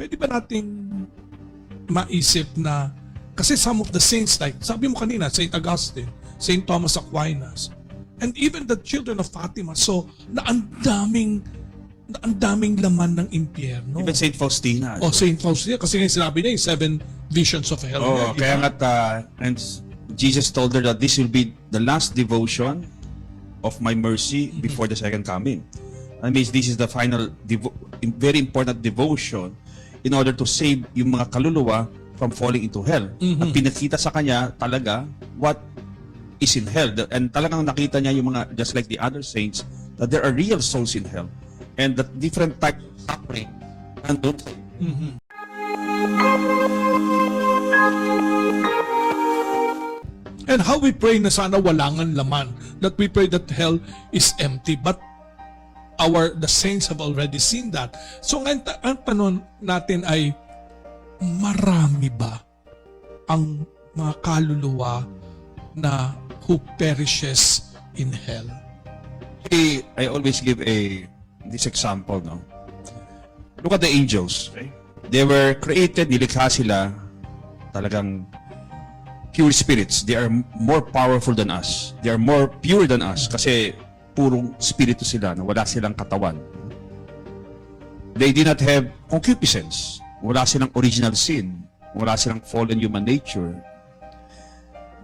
pwede ba nating maisip na kasi some of the saints like sabi mo kanina St. Augustine, St. Thomas Aquinas and even the children of Fatima so na ang daming na ang daming laman ng impyerno. Even St. Faustina. Oh, St. Faustina kasi nga sinabi niya yung seven visions of hell. Oh, kaya nga uh, and Jesus told her that this will be the last devotion of my mercy before the second coming. That means this is the final very important devotion in order to save yung mga kaluluwa from falling into hell. At pinakita sa kanya talaga what is in hell. And talagang nakita niya yung mga, just like the other saints, that there are real souls in hell. And that different type of suffering nandun sa And how we pray na sana walangan laman. That we pray that hell is empty. But our the saints have already seen that. So ngayon, ta- ang tanong natin ay, marami ba ang mga kaluluwa na who perishes in hell? I, I always give a this example, no? Look at the angels. Okay? They were created, nilikha sila talagang pure spirits. They are more powerful than us. They are more pure than us kasi purong spirito sila na wala silang katawan. They did not have concupiscence. Wala silang original sin. Wala silang fallen human nature.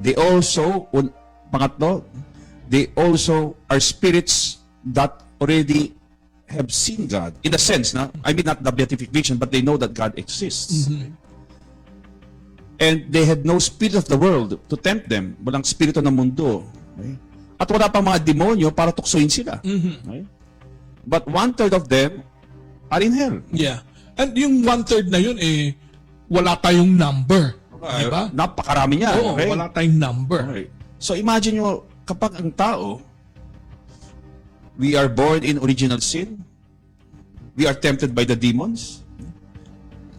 They also, un, pangatlo, they also are spirits that already have seen God. In a sense, na, I mean not the beatification, but they know that God exists. And they had no spirit of the world to tempt them. Walang spirito ng mundo. Okay? At wala pang mga demonyo para tuksoin sila. Okay? But one-third of them are in hell. Yeah. And yung one-third na yun, eh, wala tayong number. Di ba? Napakarami niya. Oo, okay? wala tayong number. Okay. So imagine nyo, kapag ang tao, we are born in original sin, we are tempted by the demons,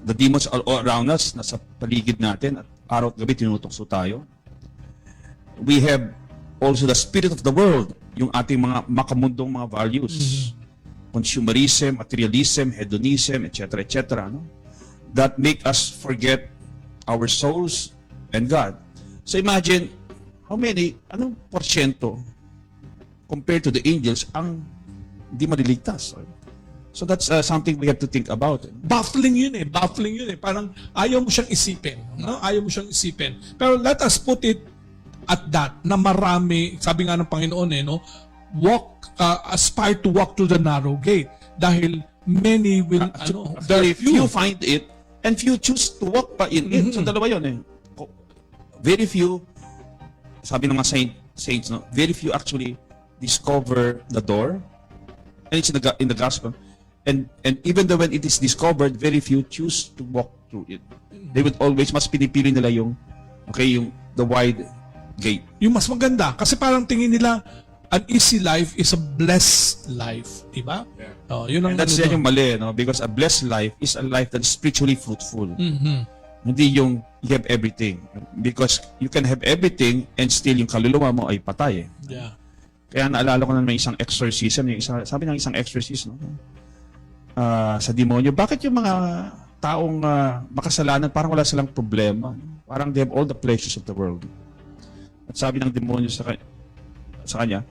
the demons are all around us, nasa paligid natin, at araw at gabi tinutokso tayo. We have also the spirit of the world, yung ating mga makamundong mga values. Consumerism, materialism, hedonism, etc., etc. No? That make us forget our souls and God. So imagine, how many, anong porsyento compared to the angels ang di maliligtas? So that's uh, something we have to think about. Baffling yun eh. Baffling yun eh. Parang ayaw mo siyang isipin. No? Ayaw mo siyang isipin. Pero let us put it at that na marami, sabi nga ng Panginoon eh, no? Walk, uh, aspire to walk through the narrow gate. Dahil many will, ano, there Very are few. few find it and few choose to walk pa in it. So dalawa yun eh. Very few, sabi ng mga saint, saints, no? very few actually discover the door. And it's in the, in the gospel. And and even though when it is discovered, very few choose to walk through it. They would always, mas pinipili nila yung, okay, yung the wide gate. Yung mas maganda. Kasi parang tingin nila, an easy life is a blessed life. Diba? Oh, yun ang And that's ano yan yung mali, no? Because a blessed life is a life that is spiritually fruitful. Mhm. Hindi yung you have everything. Because you can have everything and still yung kaluluwa mo ay patay. Eh. Yeah. Kaya naalala ko na may isang exorcism, yung isa, sabi ng isang exorcist, no? Ah, sa demonyo, bakit yung mga taong ah, makasalanan parang wala silang problema? Parang they have all the pleasures of the world. At sabi ng demonyo sa, ka- sa kanya,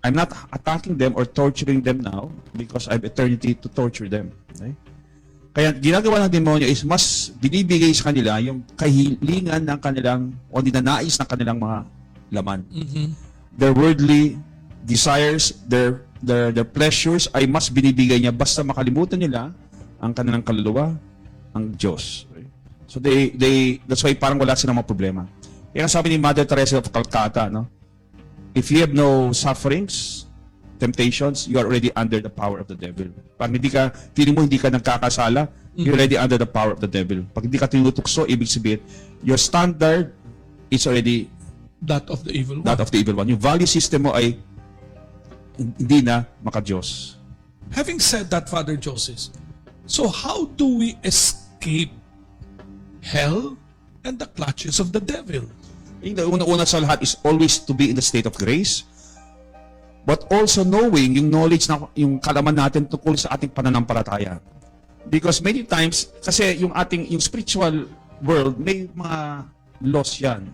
I'm not attacking them or torturing them now because I have eternity to torture them. Okay? Kaya ginagawa ng demonyo is mas binibigay sa kanila yung kahilingan ng kanilang o ninanais ng kanilang mga laman Mhm. their worldly desires, their their their pleasures ay mas binibigay niya basta makalimutan nila ang kanilang kaluluwa, ang Diyos. So they they that's why parang wala silang mga problema. Kaya nga sabi ni Mother Teresa of Calcutta, no? If you have no sufferings, temptations, you are already under the power of the devil. Pag hindi ka, feeling mo hindi ka nagkakasala, you're already under the power of the devil. Pag hindi ka tinutukso, ibig sabihin, your standard is already That of the evil one. that of the evil one. Yung value system mo ay hindi na maka-Diyos. Having said that, Father Joseph, so how do we escape hell and the clutches of the devil? Yung una-una sa lahat is always to be in the state of grace, but also knowing yung knowledge na yung kalaman natin tungkol sa ating pananampalataya. Because many times, kasi yung ating, yung spiritual world, may mga laws yan.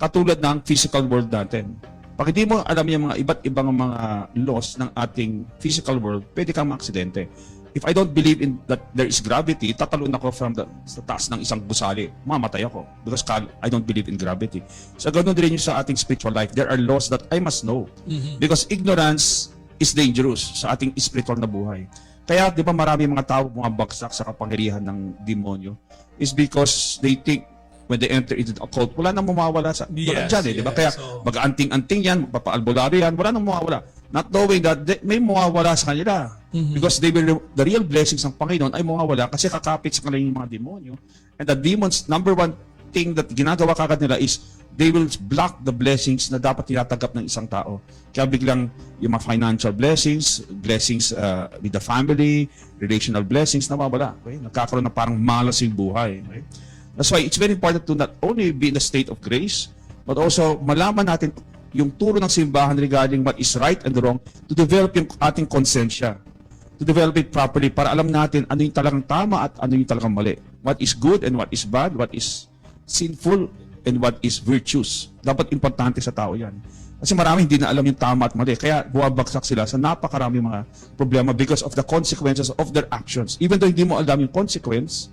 Katulad ng physical world natin. Pag hindi mo alam yung mga iba't ibang mga laws ng ating physical world, pwede kang maaksidente. If I don't believe in that there is gravity, tatalon ako from the, sa taas ng isang gusali. Mamatay ako. Because I don't believe in gravity. So ganun din sa ating spiritual life. There are laws that I must know. Because ignorance is dangerous sa ating spiritual na buhay. Kaya, di ba marami mga tao bumabagsak sa kapangyarihan ng demonyo is because they think when they enter into the occult, wala nang mawawala sa Yes, dyan eh, di ba? yes. Kaya So- mag-anting-anting yan, magpapaalbularyo yan, wala nang mawawala. Not knowing that they- may mawawala sa kanila. Because they will, the real blessings ng Panginoon ay mawawala kasi kakapit sa kanila yung mga demonyo. And the demons, number one thing that ginagawa kagad nila is they will block the blessings na dapat tinatanggap ng isang tao. Kaya biglang yung mga financial blessings, blessings uh, with the family, relational blessings, nawawala. Okay? Nagkakaroon ng parang malas yung buhay. Okay? That's why it's very important to not only be in a state of grace, but also malaman natin yung turo ng simbahan regarding what is right and wrong to develop yung ating konsensya. To develop it properly para alam natin ano yung talagang tama at ano yung talagang mali. What is good and what is bad, what is sinful and what is virtuous. Dapat importante sa tao yan. Kasi marami hindi na alam yung tama at mali. Kaya buwabagsak sila sa napakarami mga problema because of the consequences of their actions. Even though hindi mo alam yung consequence,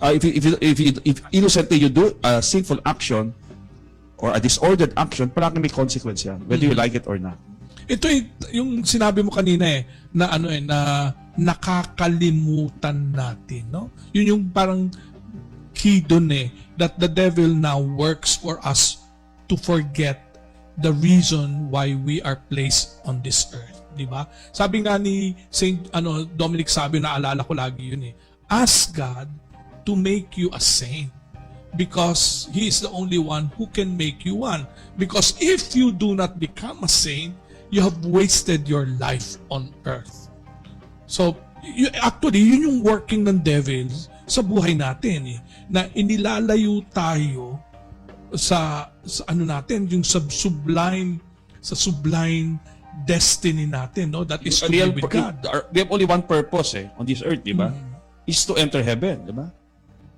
uh, if, you- if, you- if, you- if innocently you do a sinful action or a disordered action, palagi may consequence yan, whether you like it or not. Ito y- yung sinabi mo kanina eh, na ano eh, na nakakalimutan natin, no? Yun yung parang key dun eh, that the devil now works for us to forget the reason why we are placed on this earth, di ba? Sabi nga ni Saint ano Dominic sabi naalala ko lagi yun eh. Ask God to make you a saint because he is the only one who can make you one. Because if you do not become a saint, you have wasted your life on earth. So, y- actually, yun yung working ng devil sa buhay natin eh, na inilalayo tayo sa, sa ano natin, yung sub sublime sa sublime destiny natin, no? That is to be with God. we have only one purpose eh, on this earth, di ba? Is to enter heaven, di ba?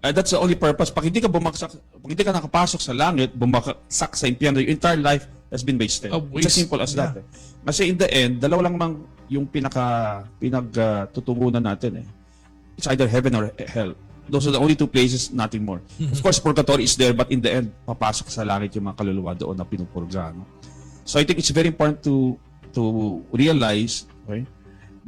And that's the only purpose. Pag hindi ka bumagsak, pag hindi ka nakapasok sa langit, bumagsak sa impyerno, your entire life has been wasted. A It's as waste. simple as Yeah. that. Eh. Kasi in the end, dalawa lang mang yung pinaka pinagtutungunan natin eh. It's either heaven or hell. Those are the only two places, nothing more. Of course, purgatory is there, but in the end, papasok sa langit yung mga kaluluwa doon na pinupurga. No? So I think it's very important to to realize okay,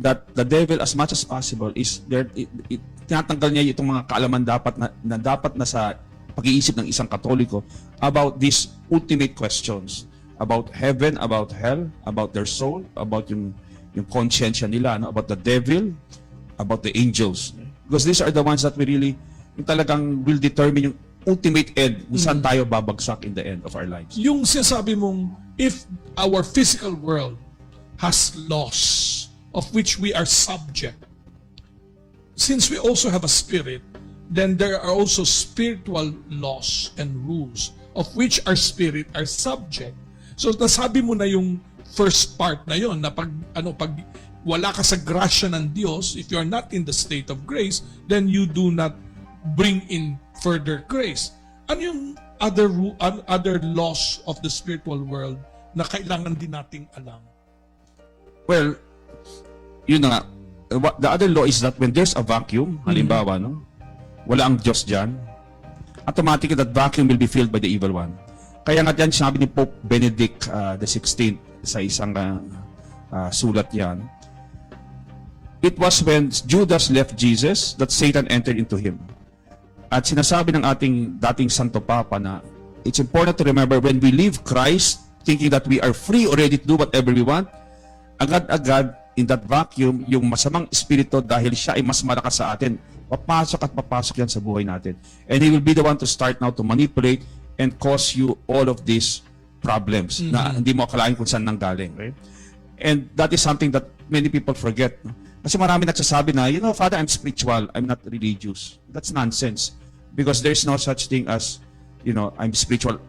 that the devil as much as possible is there it, it, tinatanggal niya itong mga kaalaman dapat na, na dapat na sa pag-iisip ng isang katoliko about these ultimate questions about heaven, about hell, about their soul, about yung yung conscience nila, no? about the devil, about the angels. Because these are the ones that we really yung talagang will determine yung ultimate end kung saan tayo babagsak in the end of our lives. yung sinasabi mong if our physical world has laws of which we are subject, since we also have a spirit, then there are also spiritual laws and rules of which our spirit are subject. So nasabi mo na yung first part na yon na pag ano pag wala ka sa grasya ng Diyos, if you are not in the state of grace, then you do not bring in further grace. Ano yung other other laws of the spiritual world na kailangan din nating alam? Well, yun na nga. What- The other law is that when there's a vacuum, halimbawa, no? Wala ang Diyos dyan, automatically that vacuum will be filled by the evil one. Kaya nga yan sinabi ni Pope Benedict uh, the 16th sa isang uh, uh, sulat yan. It was when Judas left Jesus that Satan entered into him. At sinasabi ng ating dating Santo Papa na it's important to remember when we leave Christ thinking that we are free already to do whatever we want, agad-agad in that vacuum, yung masamang espiritu dahil siya ay mas malakas sa atin, papasok at papasok yan sa buhay natin. And he will be the one to start now to manipulate and cause you all of these problems na hindi mo akalain kung saan nanggaling. Right? And that is something that many people forget. no? Kasi marami nagsasabi na, you know, Father, I'm spiritual, I'm not religious. That's nonsense. Because there's no such thing as, you know, I'm spiritual,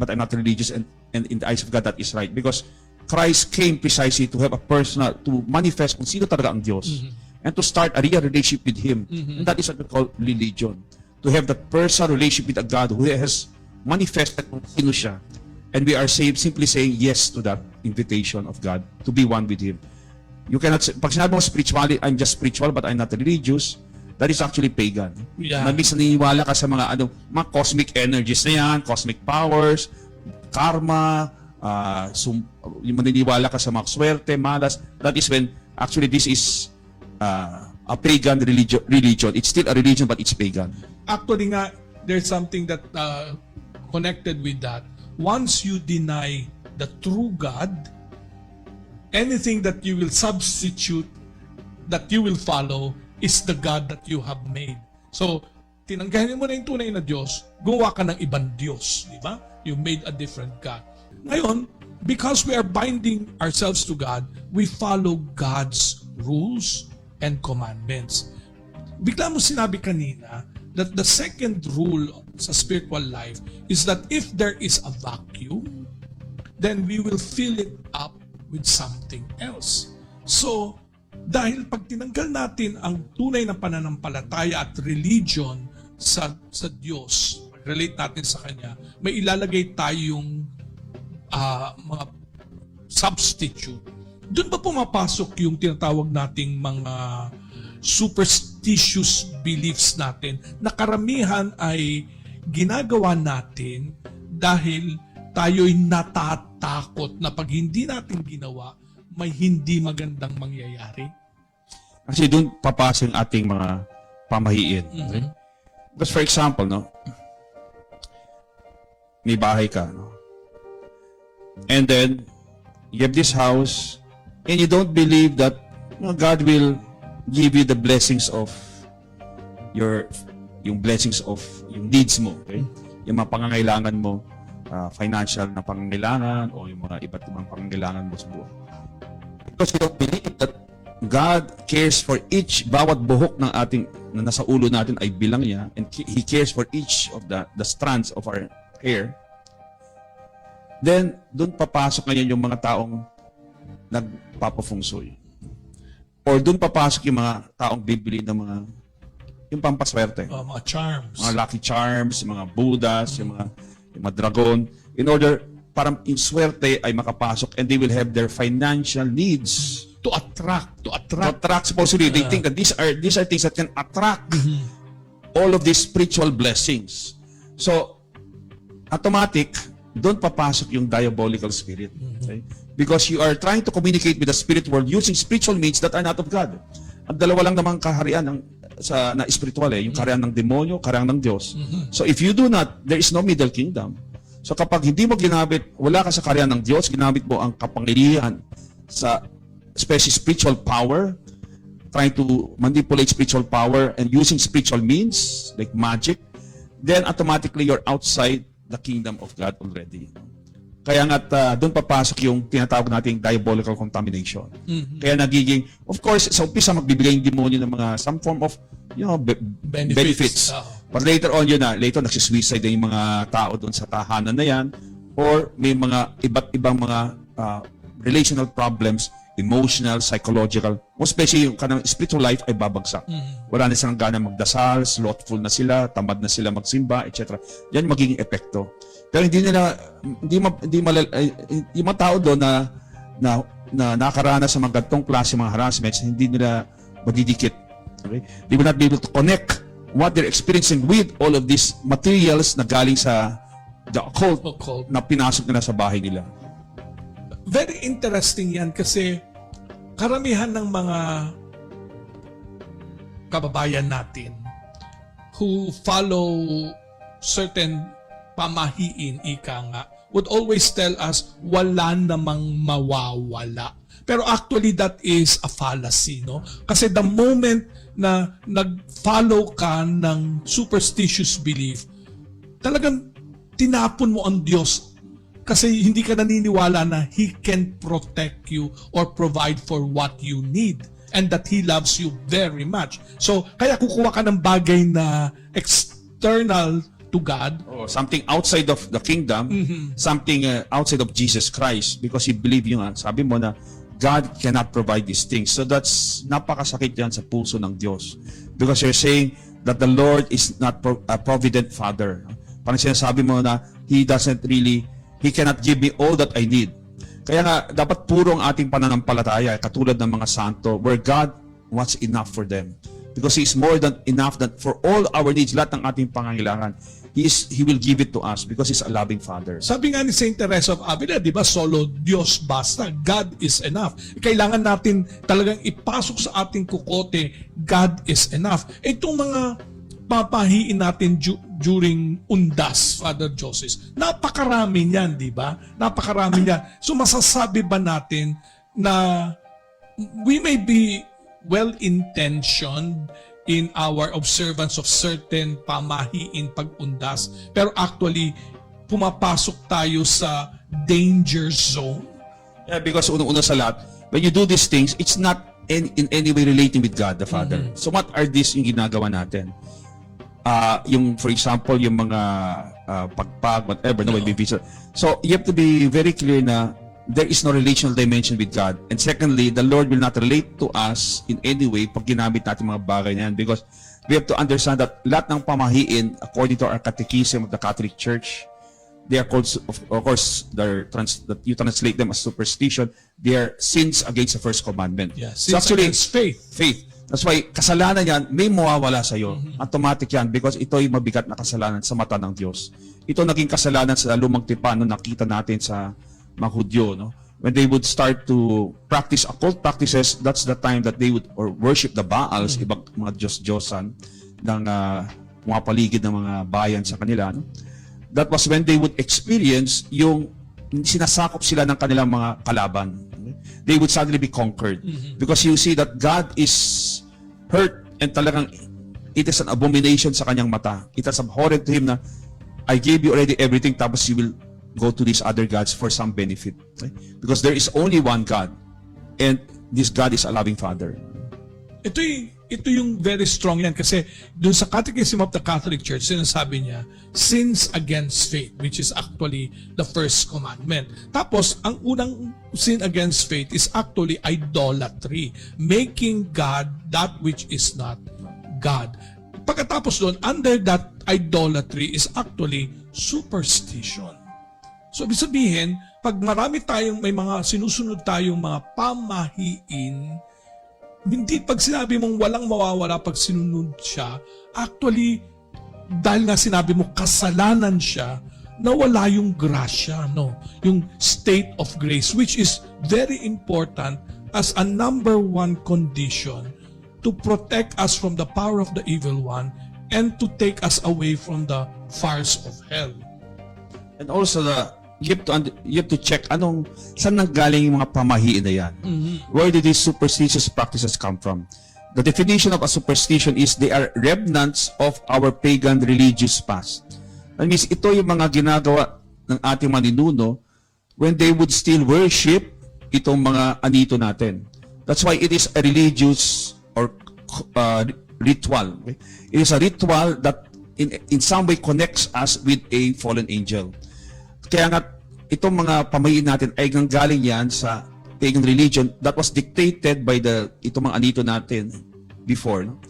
but I'm not religious. And, and in the eyes of God, that is right. Because Christ came precisely to have a personal, to manifest kung sino talaga ang Diyos. and to start a real relationship with Him. And that is what we call religion. To have that personal relationship with a God who has manifested kung sino siya. And we are saying, simply saying yes to that invitation of God to be one with Him. You cannot say, pag sinabi mo spirituality, I'm just spiritual but I'm not religious, that is actually pagan. Yeah. Na minsan naniniwala ka sa mga ano, mga cosmic energies na yan, cosmic powers, karma, ah, sum, maniniwala ka sa mga swerte, malas. That is when actually this is ah, a pagan religion, religion. It's still a religion but it's pagan. Actually nga, there's something that uh, connected with that. Once you deny the true God, anything that you will substitute, that you will follow, is the God that you have made. So, tinanggahin mo na yung tunay na Diyos, gumawa ka ng ibang Diyos, di ba? You made a different God. Ngayon, because we are binding ourselves to God, we follow God's rules and commandments. Bigla mo sinabi kanina that the second rule sa spiritual life is that if there is a vacuum, then we will fill it up with something else. So, dahil pag tinanggal natin ang tunay na pananampalataya at religion sa sa Diyos, relate natin sa Kanya, may ilalagay tayong ah, mga substitute. Doon ba pumapasok yung tinatawag nating mga superstitious beliefs natin na karamihan ay ginagawa natin dahil tayo'y natatakot na pag hindi natin ginawa, may hindi magandang mangyayari. Kasi doon papasok yung ating mga pamahiin. Okay? Mhm. Because for example, no, may bahay ka, no? And then, you have this house, and you don't believe that God will give you the blessings of your, yung blessings of yung needs mo, okay? Yung mga pangangailangan mo, ah, financial na pangangailangan, o yung mga iba't ibang pangangailangan mo sa buhay. Because you don't believe that God cares for each bawat buhok ng ating na nasa ulo natin ay bilang niya and He cares for each of the the strands of our hair. Then doon papasok ngayon yung mga taong nagpapafungsoy. Or doon papasok yung mga taong bibili ng mga yung pampaswerte. Uh, mga charms. Mga lucky charms, yung mga budas, yung mga yung mga dragon in order para yung swerte ay makapasok and they will have their financial needs to attract, to to attract. attract supposedly they think that these are these are things that can attract all of these spiritual blessings so automatic doon papasok yung diabolical spirit okay? because you are trying to communicate with the spirit world using spiritual means that are not of God. Ang dalawa lang namang kaharian ng sa na spiritual eh yung kaharian ng demonyo kaharian ng Diyos. So if you do not there is no middle kingdom. So kapag hindi mo ginamit wala ka sa kaharian ng Diyos ginamit mo ang kapangyarihan sa especially spiritual power, trying to manipulate spiritual power and using spiritual means like magic, then automatically you're outside the kingdom of God already. Kaya nga doon papasok yung tinatawag nating diabolical contamination. Kaya nagiging, of course, sa umpisa magbibigay yung demonyo ng mga some form of you know, be- Benefits. benefits. Oo. But later on yun na, later nagsisuicide na yung mga tao doon sa tahanan na yan or may mga iba't ibang mga ah, relational problems, emotional, psychological, most especially yung kanang spiritual life ay babagsak. Wala na silang gana magdasal, slothful na sila, tamad na sila magsimba, etc. Yan magiging epekto. Pero hindi nila, hindi, ma, hindi, malal, ay, yung mga tao doon na, na, na nakaranas sa mga gantong klase mga harassments, hindi nila madidikit. Okay? They will not be able to connect what they're experiencing with all of these materials na galing sa the occult Occult. na pinasok nila sa bahay nila. Very interesting yan kasi karamihan ng mga kababayan natin who follow certain pamahiin, ika nga, would always tell us, wala namang mawawala. Pero actually, that is a fallacy, no? Kasi the moment na nag-follow ka ng superstitious belief, talagang tinapon mo ang Diyos kasi hindi ka naniniwala na He can protect you or provide for what you need and that He loves you very much. So, kaya kukuha ka ng bagay na external to God, Oh, something outside of the kingdom, something uh, outside of Jesus Christ because you believe yung sabi mo na God cannot provide these things. So that's napakasakit yan sa puso ng Diyos. Because you're saying that the Lord is not pro- a provident Father. Parang sinasabi mo na He doesn't really, He cannot give me all that I need. Kaya nga, dapat puro ang ating pananampalataya, katulad ng mga santo, where God wants enough for them. Because He is more than enough that for all our needs, lahat ng ating pangangailangan, He, is, He will give it to us because He's a loving Father. Sabi nga ni Saint Teresa of Avila, di ba, solo Diyos basta, God is enough. Kailangan natin talagang ipasok sa ating kukote, God is enough. Itong mga papahiin natin du- during undas, Father Joseph, napakarami niyan, di ba? Napakarami niyan. So masasabi ba natin na we may be well-intentioned in our observance of certain pamahiin pag-undas, pero actually, pumapasok tayo sa danger zone. Yeah, because unang-una sa lahat, when you do these things, it's not in, in any way relating with God the Father. So what are these yung ginagawa natin? Ah, yung for example, yung mga ah, pagpag, whatever, no, when we visit. So you have to be very clear na there is no relational dimension with God. And secondly, the Lord will not relate to us in any way pag ginamit natin mga bagay na yan because we have to understand that lahat ng pamahiin, according to our catechism of the Catholic Church, they are called, of, of course, they're trans, that you translate them as superstition. They are sins against the first commandment. Yes, so sins actually, against faith. faith. That's why kasalanan yan, may mawawala sa iyo. Automatic yan because ito ay mabigat na kasalanan sa mata ng Diyos. Ito naging kasalanan sa lumang tipan no nakita natin sa mga Hudyo, no? When they would start to practice occult practices, that's the time that they would or worship the Baals, ibang mga Diyos-Diyosan ng ah, mga paligid ng mga bayan sa kanila, no? That was when they would experience yung sinasakop sila ng kanilang mga kalaban. They would suddenly be conquered. Because you see that God is hurt and talagang it is an abomination sa kanyang mata. It is abhorrent to Him na I gave you already everything tapos you will go to these other gods for some benefit. Because there is only one God and this God is a loving Father. Ito, ito yung very strong yan kasi dun sa Catechism of the Catholic Church, sinasabi niya, sins against faith, which is actually the first commandment. Tapos, ang unang sin against faith is actually idolatry, making God that which is not God. Pagkatapos doon, under that idolatry is actually superstition. So, ibig sabihin, pag marami tayong, may mga sinusunod tayong mga pamahiin, hindi pag sinabi mong walang mawawala pag sinunod siya, actually, dahil nga sinabi mo kasalanan siya, nawala yung grasya, no? Yung state of grace, which is very important as a number one condition to protect us from the power of the evil one and to take us away from the fires of hell. And also the you have to you have to check anong saan nanggaling yung mga pamahiin na yan. Where did these superstitious practices come from? The definition of a superstition is they are remnants of our pagan religious past. That means ito yung mga ginagawa ng ating maninuno when they would still worship itong mga anito natin. That's why it is a religious or uh, ritual. It is a ritual that in in some way connects us with a fallen angel. Kaya nga, itong mga pamahiin natin ay galing yan sa pagan religion that was dictated by the itong mga anito natin before. No?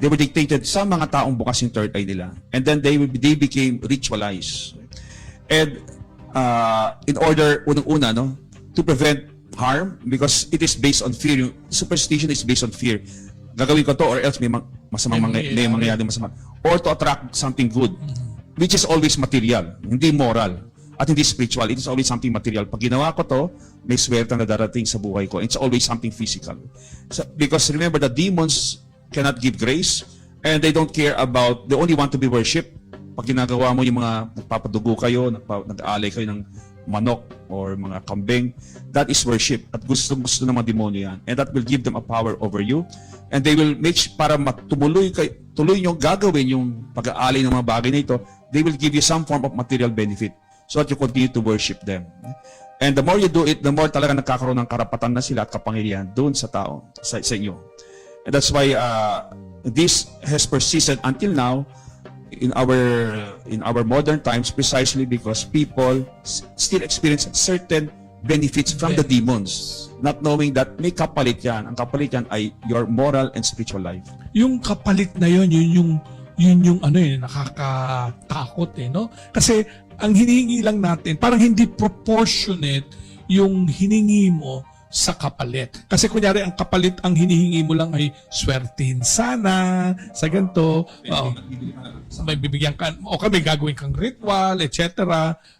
They were dictated sa mga taong bukas yung third eye nila. And then they they became ritualized. And uh, in order, unang-una, no, to prevent harm, because it is based on fear. Yung superstition is based on fear. Gagawin ko to or else may ma- masamang May mga, may mangyayari masama. Or to attract something good, which is always material, hindi moral, at hindi spiritual. It is always something material. Pag ginawa ko to, may swerte na darating sa buhay ko. It's always something physical. So, because remember, the demons cannot give grace and they don't care about, they only want to be worshipped. Pag ginagawa mo yung mga nagpapadugo kayo, nag-aalay kayo ng manok or mga kambing, that is worship. At gusto gusto ng mga demonyo yan. And that will give them a power over you. And they will make para matumuloy kay tuloy nyo gagawin yung pag-aalay ng mga bagay na ito, they will give you some form of material benefit so that you continue to worship them. And the more you do it, the more talaga nagkakaroon ng karapatan na sila at kapangyarihan doon sa tao, sa, sa inyo. And that's why uh, this has persisted until now in our in our modern times precisely because people still experience certain benefits from the demons. Not knowing that may kapalit yan. Ang kapalit yan ay your moral and spiritual life. yung kapalit na yun, yun yung yun yung ano yun, nakakatakot eh, no? Kasi ang hinihingi lang natin, parang hindi proportionate yung hiningi mo sa kapalit. Kasi kunyari, ang kapalit, ang hinihingi mo lang ay swertihin sana sa ganito. Oo. may bibigyan ka, o kami gagawin kang ritual, etc.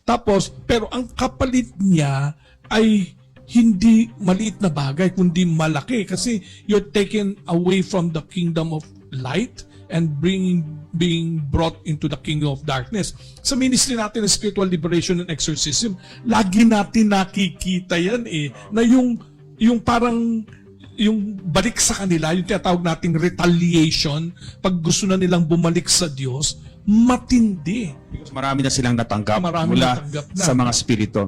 Tapos, pero ang kapalit niya ay hindi maliit na bagay, kundi malaki. Kasi you're taken away from the kingdom of light and bringing being brought into the kingdom of darkness. Sa ministry natin ng spiritual liberation and exorcism, lagi natin nakikita yan eh, na yung, yung parang yung balik sa kanila, yung tinatawag nating retaliation, pag gusto na nilang bumalik sa Diyos, matindi. Because marami na silang natanggap Marami mula natanggap na. sa mga spirito.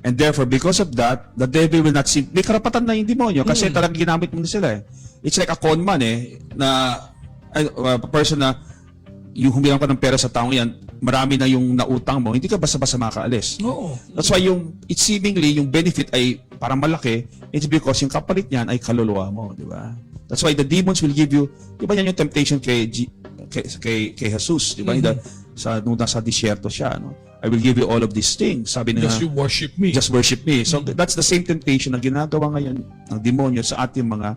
And therefore, because of that, the devil will not sin. May karapatan na yung demonyo kasi Hmm. talagang ginamit mo na sila eh. It's like a con man eh, na uh, person na yung humiram ka ng pera sa taong yan, marami na yung nautang mo, hindi ka basta-basta makakaalis. Oo. That's why yung, it seemingly, yung benefit ay parang malaki, it's because yung kapalit niyan ay kaluluwa mo, di ba? That's why the demons will give you, di ba yan yung temptation kay, G- kay, kay, kay Jesus, di ba? Mm-hmm. Sa, nung nasa disyerto siya, no? I will give you all of these things. Sabi na, Just you worship me. just worship me. So that's the same temptation na ginagawa ngayon ng demonyo sa ating mga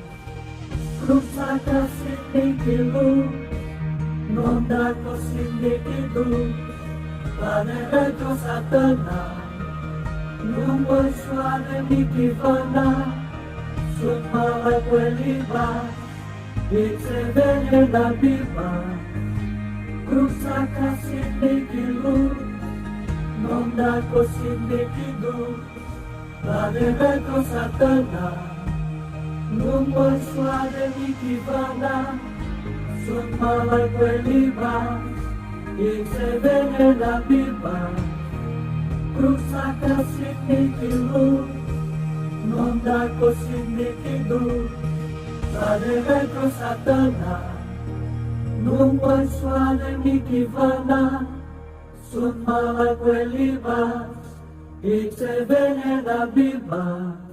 Rusaka sindikelu, nondako sindikidu, panereko satana, numbo suane mikivana, sumala kueliba, vitsevenye na biba, Rusaka sindikilu, nondako sindikidu, panereko satana, Numai soare mitivana Sunt mala queliba Ei se vede la biba Cruza ca sindichilu Non da co sindichilu Sare vecro satana Numai que mitivana Sunt mala queliba e se vede na biba